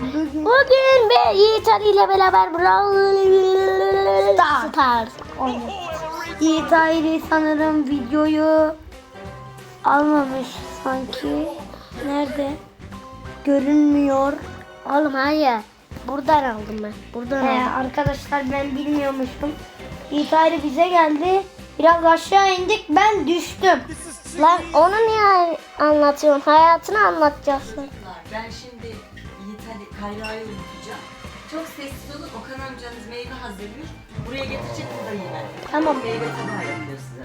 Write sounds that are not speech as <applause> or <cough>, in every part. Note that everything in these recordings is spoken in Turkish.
Bugün ve Yiğit Ali ile beraber Brawl Stars oynuyoruz. Yiğit Aile sanırım videoyu almamış sanki. Nerede? Görünmüyor. Oğlum hayır. Buradan aldım ben. Buradan Ee, aldım. arkadaşlar ben bilmiyormuştum. Yiğit Aile bize geldi. Biraz aşağı indik ben düştüm. Lan onu niye anlatıyorsun? Hayatını anlatacaksın. Ben şimdi Ali Kayra'yı unutacağım. Çok sessiz olun. Okan amcanız meyve hazırlıyor. Buraya getirecek burada yine. Tamam. Meyve tabağı yapıyor size.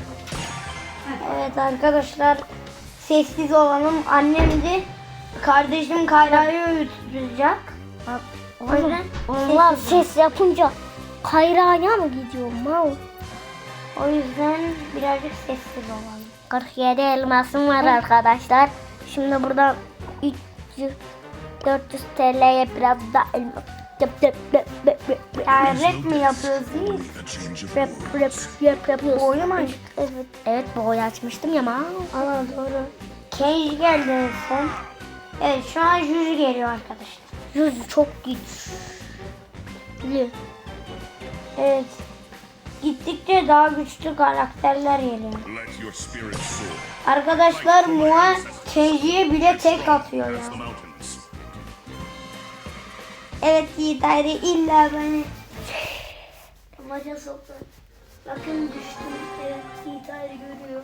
Evet arkadaşlar sessiz olalım. Annemdi. Kardeşim Kayra'yı uyutacak. O yüzden Onlar ses yapınca kayrağına mı gidiyor mal? o yüzden birazcık sessiz olalım. 47 elmasım var arkadaşlar. Şimdi buradan 300 400 TL'ye biraz da elmas. Yap yap yap yap yap yap. Yani rap mi yapıyoruz biz? Rap rap yap yapıyoruz. Boyu mu açtık? Evet. Evet boy açmıştım ya. Ana doğru. Kenji geldi en son. Evet şu an Juju geliyor arkadaşlar. Yüzü çok güçlü. Evet. Gittikçe daha güçlü karakterler geliyor. Arkadaşlar Mua Kenji'ye bile tek atıyor ya. mountains. Evet Yiğit Ayrı illa beni Maça soktu. Bakın düştüm. Evet Yiğit Ayrı görüyor.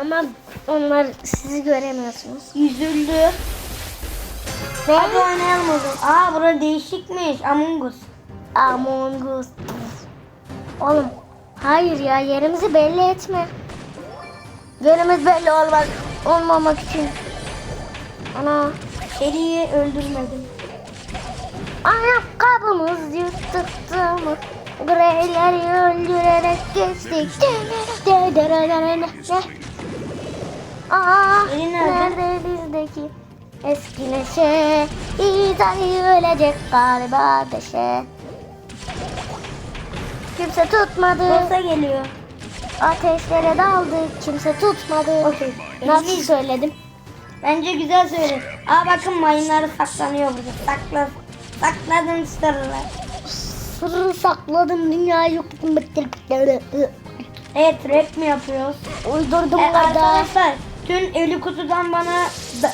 Ama onlar sizi göremiyorsunuz. Yüzüldü. Hadi oynayalım o zaman. Aa bura değişikmiş. Among Us. Among Us. Oğlum hayır ya yerimizi belli etme. Yerimiz belli olmak olmamak için. Ana Şeri'yi öldürmedim. Ayakkabımız yırtıktı mı? Greyleri öldürerek geçtik. Aa, Eli nerede? nerede bizdeki eski neşe? İzali ölecek galiba deşe. Kimse tutmadı. Boss'a geliyor. Ateşlere daldık. Kimse tutmadı. Okey. Nasıl söyledim? Bence güzel söyle. Aa bakın mayınları saklanıyor burada. Sakla. Sakladım sırrı. Sırrı sakladım. Dünyayı yoktum. Evet rap mi yapıyoruz? Uydurdum E, da. arkadaşlar dün ölü kutudan bana da,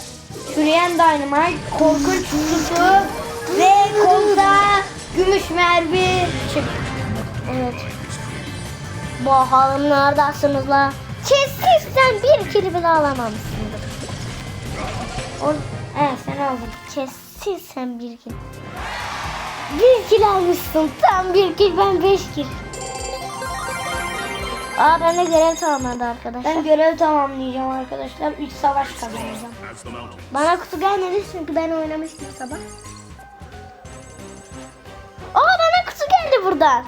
çürüyen dynamite, korkunç kutu ve kolda gümüş mermi çıktı. Evet. Bakalım neredesiniz la? Kesin sen bir kili bile alamamışsındır. O, evet sen aldın. Kesin sen bir kil. Bir kil almışsın. Tam bir kil ben beş kil. Aa ben de görev tamamladı arkadaşlar. Ben görev tamamlayacağım arkadaşlar. 3 savaş kazanacağım. Bana kutu gelmedi çünkü ben oynamıştım sabah. Aa bana kutu geldi buradan.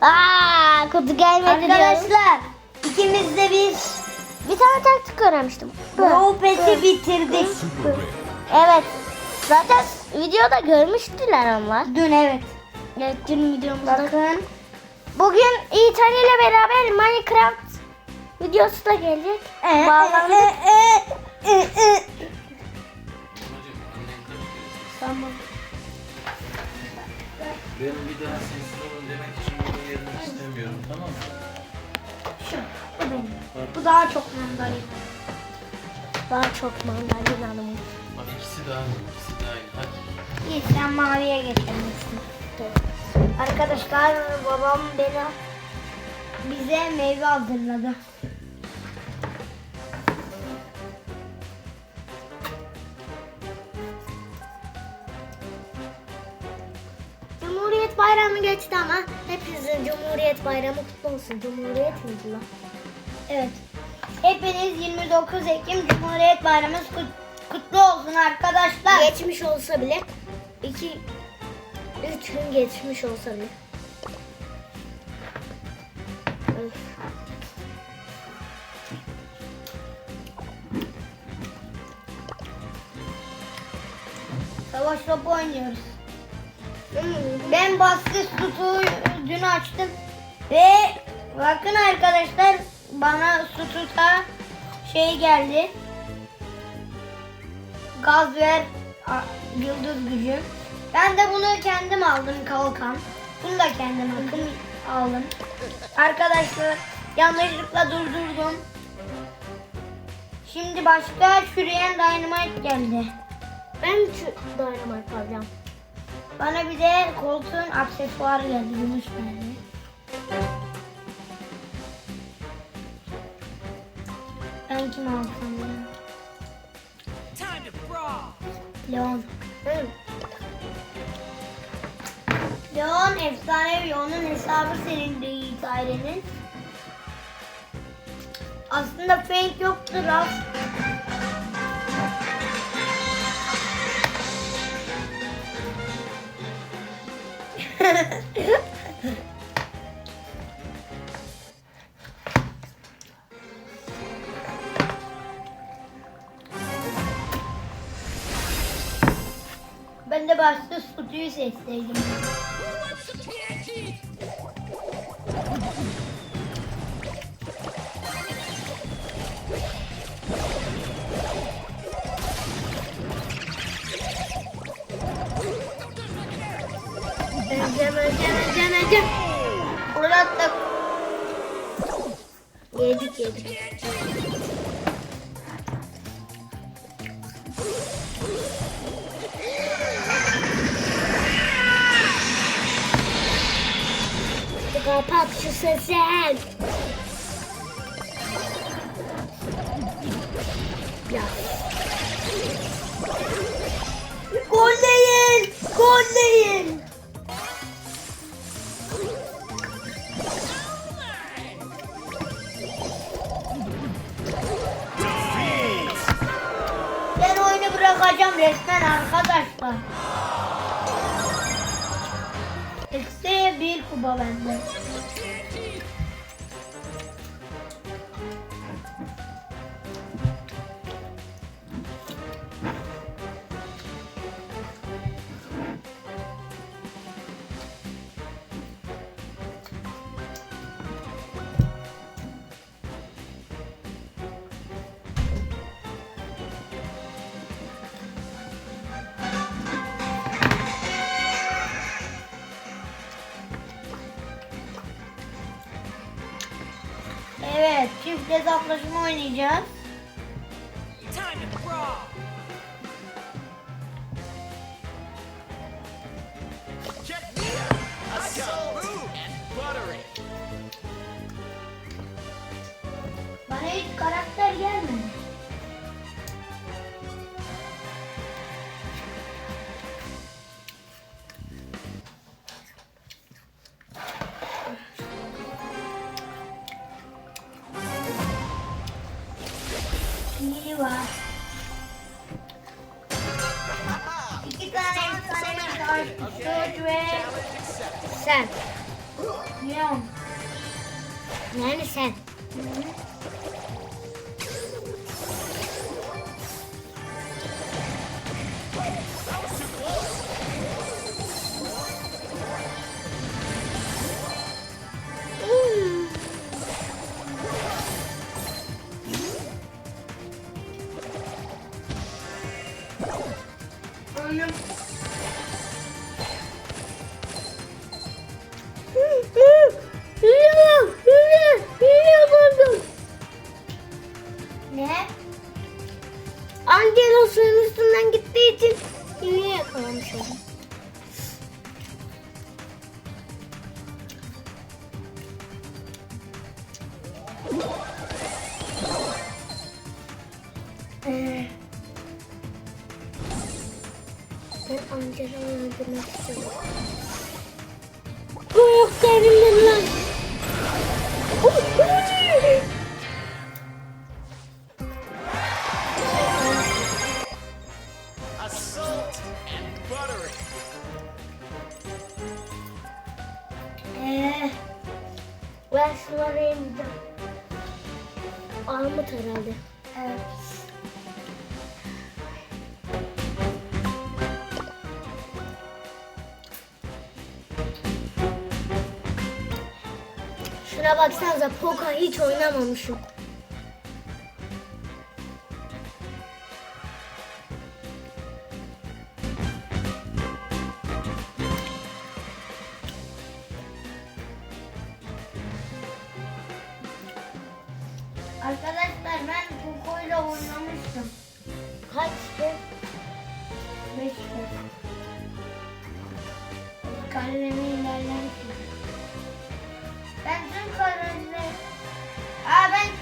Aa kutu gelmedi. Arkadaşlar ikimiz de biz Bir tane taktik öğrenmiştim. Brawl Pass'i bitirdik. Evet. Zaten videoda görmüştüler onlar. Dün evet. Evet dün videomuzda. Bakın. Bugün İtalya ile beraber Minecraft videosu da gelecek. E, Bağlandık. e, e, e, e. Tamam. Ben bir daha sessiz olun demek için bunu gelmek istemiyorum tamam mı? Şu. Bu benim. Bu daha çok mandalina. Daha çok mandalina Bak ikisi de aynı, İyi sen maviye geçebilirsin. Arkadaşlar babam beni bize meyve hazırladı. Cumhuriyet Bayramı geçti ama hepinizin Cumhuriyet Bayramı kutlu olsun. Cumhuriyet miydi lan? Evet. Hepiniz 29 Ekim Cumhuriyet Bayramınız kut- kutlu olsun arkadaşlar. Geçmiş olsa bile iki üç gün geçmiş olsa bile. Öf. Savaş topu oynuyoruz. Ben basket tutu dün açtım ve bakın arkadaşlar bana tututa şey geldi. Gaz ver yıldız gücü. Ben de bunu kendim aldım kalkan. Bunu da kendim aldım. aldım. Arkadaşlar yanlışlıkla durdurdum. Şimdi başka Şuriyen Dynamite geldi. Ben şu dynamite alacağım. Bana bir de koltuğun aksesuarı geldi. Gümüş mermi. Ben kim alsam ya? Leon. Hı. Leon efsanevi onun hesabı senin değil Tyre'nin. Aslında fake yoktur az. <laughs> ben de başta Sutu'yu seçseydim. Öleceğim, öleceğim, öleceğim, öleceğim. Fırlattık. Yedik, yedik. Kapat şu sesi. Ya. Gol değil. Gol değil. Ben oyunu bırakacağım resmen arkadaşlar. Eksi bir kuba bende. Evet, çift hesaplaşma oynayacağız. İyi var. İki tane efsanevi karşı ve Sen. Leon. Yani sen. Ölüm. Suyun üstünden gittiği için hile yakalamış oldum. Şunları yemeyeceğim. Armut herhalde. evet. Şuna baksanıza Poka hiç oynamamışım.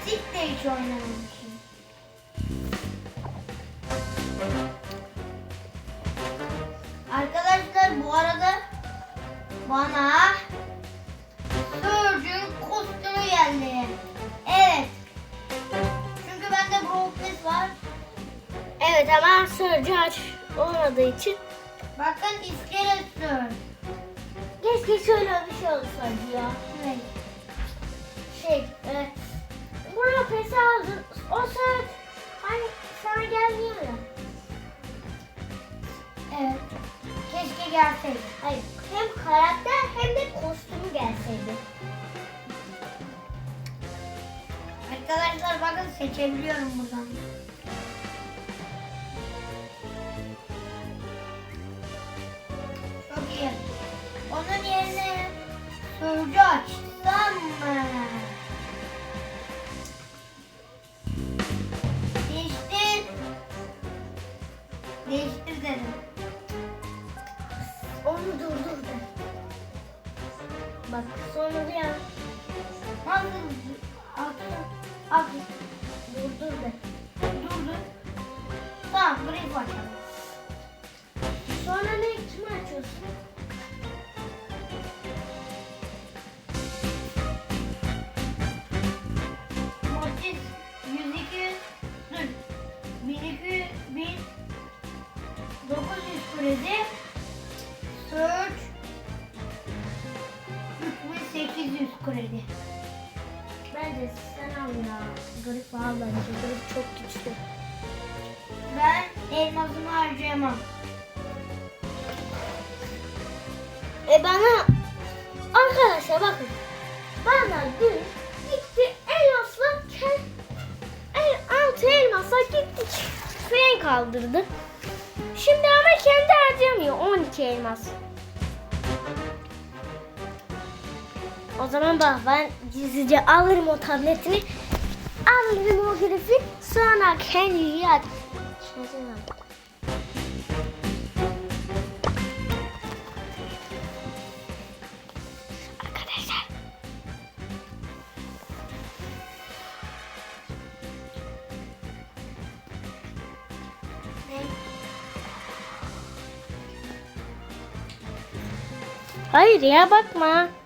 Tik de hiç oynamamışım. Arkadaşlar bu arada bana Surge'ün kostümü geldi. Evet. Çünkü bende Broadcast var. Evet ama sürücü aç olmadığı için Bakın iskelet Surge. keşke şöyle bir şey olsaydı ya. Keşke gelseydi. Hayır, hem karakter hem de kostümü gelseydi. Arkadaşlar bakın seçebiliyorum buradan. Çok iyi. Onun yerine sunucu açsam mı? 900 kredi Search 3800 kredi Bence sen al ya. Al bence. Grip çok güçlü. Ben elmasımı harcayamam E bana O zaman bak ben gizlice alırım o tabletini. Alırım o grifi sonra kendi yat. Hayır ya bakma.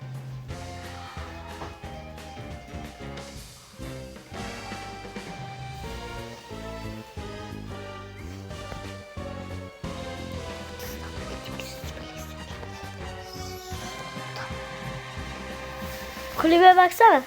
Kulübe baksana.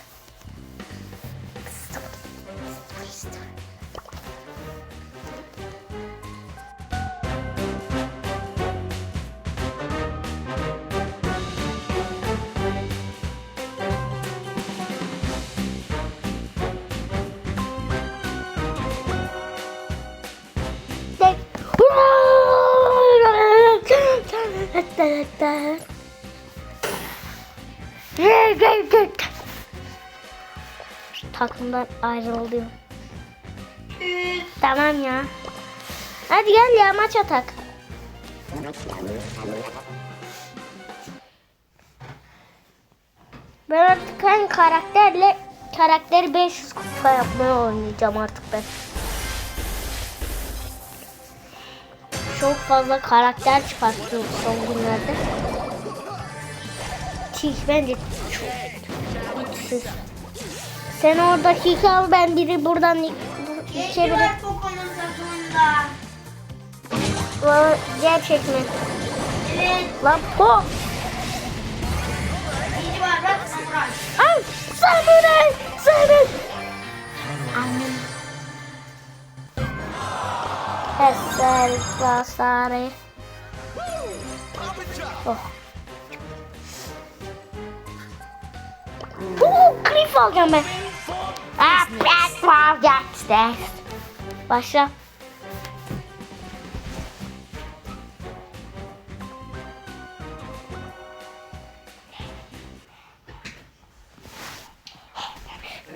Takımdan ayrıldım. Tamam ya. Hadi gel ya maç atak. Ben artık hani karakterle karakteri 500 kupa yapmaya oynayacağım artık ben. Çok fazla karakter çıkarttım son günlerde. Tik bence çok güçsüz. Sen orada Tik al ben biri buradan içeri Poco'nun takımında. Gerçek mi? Evet. Lan po. İyi var bak samuray. Ay samuray samuray. Annem. Eser basare. Oh. Bu klip alacağım ben. Ah, platform işte. Başla.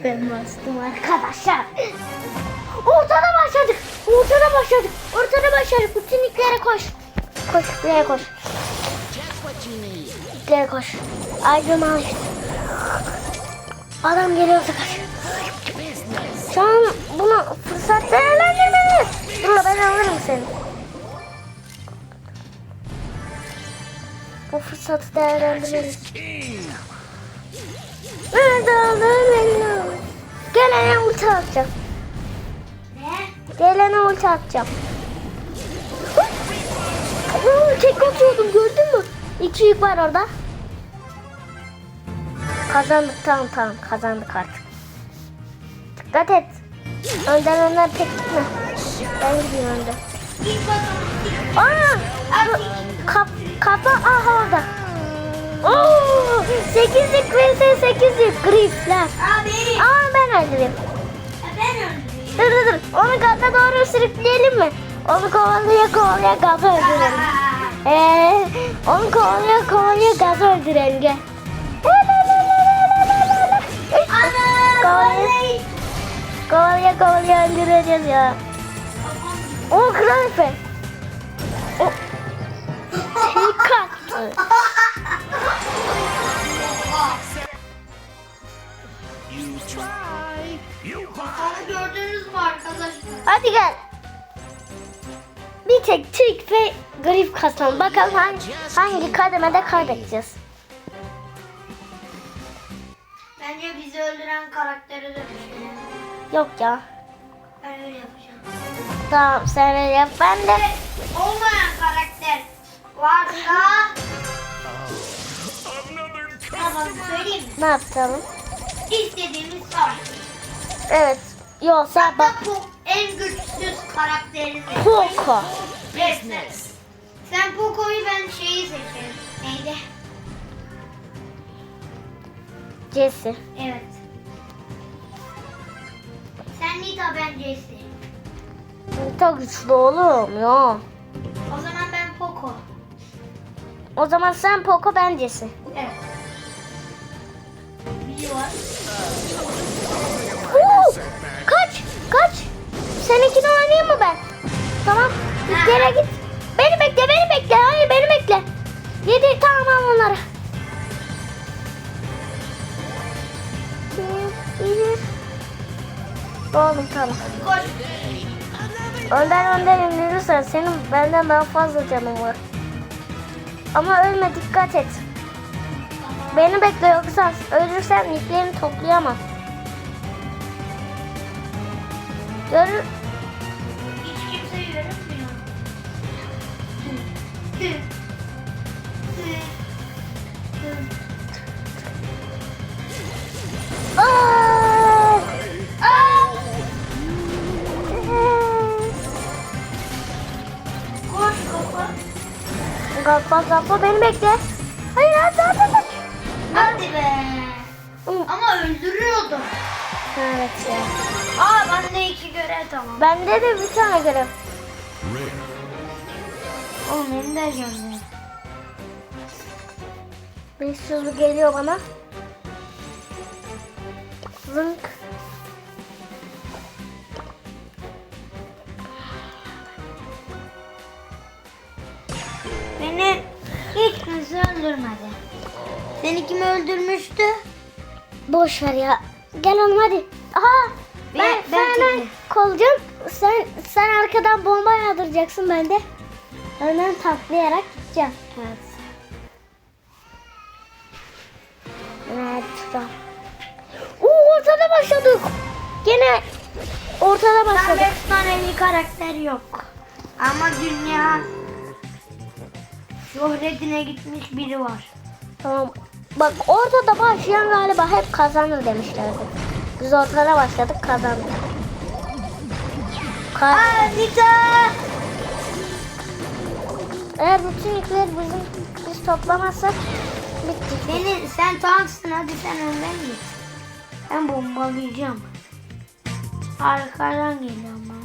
Ben bastım arkadaşlar. Ortada başladık. Ortada başladık. Ortada başladık. Bütün iplere koş. koş buraya koş. Buraya koş. Aydın ağaç. Adam geliyorsa kaç. Şu an bunu fırsat değerlendirmeliyiz. La, ben alırım seni. Bu fırsatı değerlendirmeliyiz. Nerede aldın beni? Gelene ulti atacağım. Ne? Gelene ulti atacağım. Oo, tek atıyordum gördün mü? İki yük var orada. Kazandık tamam tamam kazandık artık. Dikkat et. Önden önden tek gitme. Ben gideyim önden. Aa! bu- Kap, kafa aha orada. Oo! Sekizlik vs sekizlik grifler. Aa benim. Aa ben öldüreyim. Ha, Ben öldüreyim. Dur dur dur. Onu gaza doğru sürükleyelim mi? Onu kovalaya kovalaya gazı öldürelim. Ee, onu kovalaya kovalaya gazı öldürelim gel. Ana Kovalaya. Kovalaya kovalaya öldüreceğiz ya. O kraliçe. O. Şey. Onu gördünüz mü arkadaşlar? Hadi gel. Bir tek Türk ve grif kasalım. Bakalım hangi, hangi kademede kaybedeceğiz. Bence bizi öldüren karakteri de düşünelim. Yok ya. Ben öyle yapacağım. Tamam sen öyle yap. Ben de Olmayan karakter varsa tamam söyleyeyim mi? ne yapalım? İstediğimiz savaş. Evet. Yok sen bak. Hatta bu en güçsüz karakterimiz. Poco. Resmen. Sen Poco'yu ben şeyi seçerim. Neydi? Jesse. Evet. Sen Nita ben Jesse. Çok güçlü oğlum ya. O zaman ben Poco. O zaman sen Poco ben Jesse. Evet. Biri var. Huu! Kaç! Kaç! Seninkini oynayayım mı ben? Tamam. Yere git. Beni bekle, beni bekle. Hayır, beni bekle. Yedi, tamam al onları. Oğlum tamam. Koş. Önden önden indirirsen senin benden daha fazla canın var. Ama ölme dikkat et. Beni bekle yoksa ölürsen nicklerini toplayamam. Görür, Gappa gappa beni bekle. Hayır hadi hadi hadi. Hadi be. Ama öldürüyordum. Evet ya. Aa bende iki görev tamam. Bende de bir tane görev. Oğlum benim de görev. 500 geliyor bana. Zınk. Kimse öldürmedi. Seni kim öldürmüştü? Boş ver ya. Gel oğlum hadi. Aha. Ben, Ben- ben senden kolacağım. Sen sen arkadan bomba yağdıracaksın ben de. Önden taklayarak gideceğim. Evet. Evet. Oo ortada başladık. Gene ortada Tam başladık. efsanevi karakter yok. Ama dünya şöhretine gitmiş biri var. Tamam. Bak ortada başlayan galiba hep kazanır demişlerdi. Biz ortada başladık kazandık. Ka- Aa Nita! Eğer bütün yükleri bizim biz toplamazsak bittik. Senin, sen tanksın hadi sen önden git. Ben bombalayacağım. Arkadan geliyorum ben.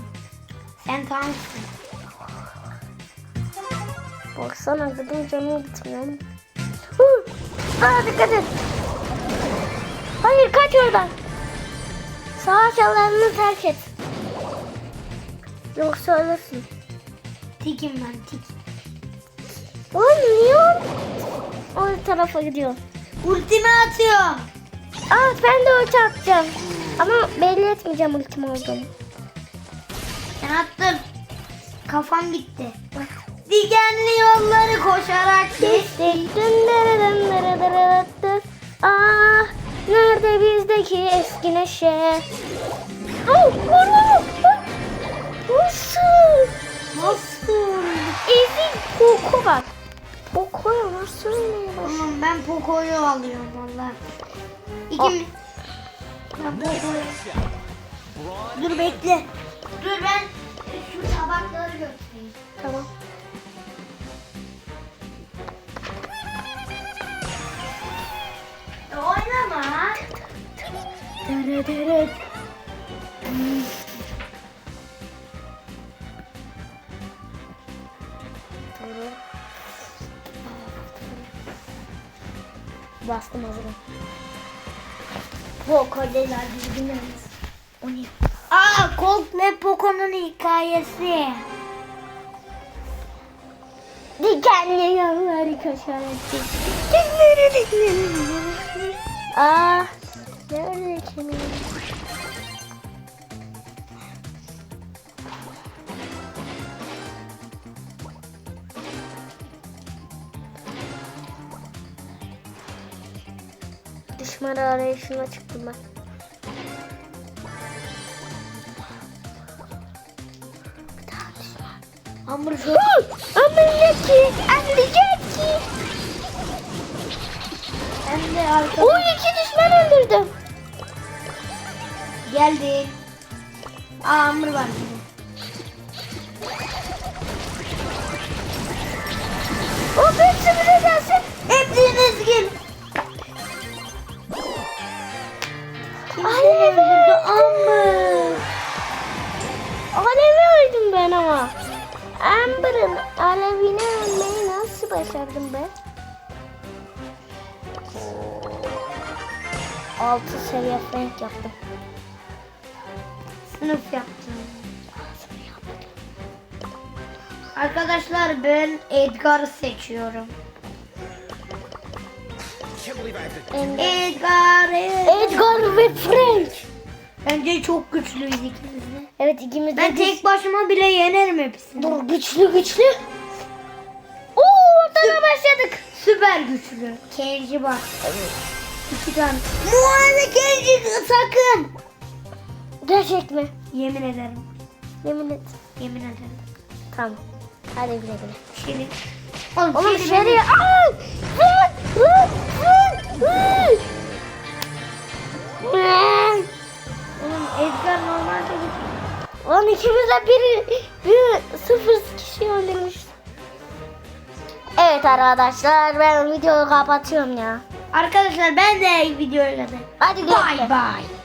Sen tanksın. Baksana gıdım canım gitmiyor. Hı! Aa dikkat et. Hayır kaç oradan. Savaş alanını terk et. Yoksa ölürsün. Tikim ben tik. Lan niye o, o tarafa gidiyor? Ultimi atıyorum. Aa ben de ulti atacağım. Ama belli etmeyeceğim ultim olduğunu. Ben attım. Kafam gitti. Dikenli yolları koşarak geçtik. Ah nerede bizdeki eski neşe? Oh, oh, oh. Nasıl? Nasıl? Ezik Poco bak. Poco'ya nasıl oynayamaz? Tamam ben Poco'yu alıyorum valla. İkimiz. Ben Poco'yu. Dur bekle. Dur ben şu tabakları götüreyim. Tamam. Dırı. Bastım hazırım. Hadi bilmemiz. O ne? Aa Colt ve Poco'nun hikayesi. Dikenli yolları koşarak Aa, nerede kimin? Düşman arayışına çıktım ben. Düşman. Hamur şu. Ameliaki, ameliaki. Ben de arka. O iki düşman öldürdüm. Geldi. Aa hamur var. O hepsi bize gelsin. Hepiniz gel. Alev öldürdü Amber. Alevi öldüm ben ama. Amber'ın alevine ölmeyi nasıl başardım ben? Altı seviye frank yaptım. Sınıf yaptım. Arkadaşlar ben Edgar'ı seçiyorum. Edgar, Edgar. Edgar ve Frank. Bence çok güçlüyüz ikimiz de. Evet ikimiz de Ben tek başıma bile yenerim hepsini. Dur güçlü güçlü. Oo ortada başladık. Süper güçlü. Kenji bak. İki tane. Muharebe Kenji sakın. Gerçek mi? Yemin ederim. Yemin et. Yemin ederim. Tamam. Hadi güle güle. Şeri. Oğlum, Oğlum Şeri! Oğlum Edgar normalde Lan ikimiz de bir, bir sıfır kişi öldürmüş. Evet arkadaşlar ben videoyu kapatıyorum ya. Arkadaşlar ben de videoyu izledim. Hadi güle Bye bye.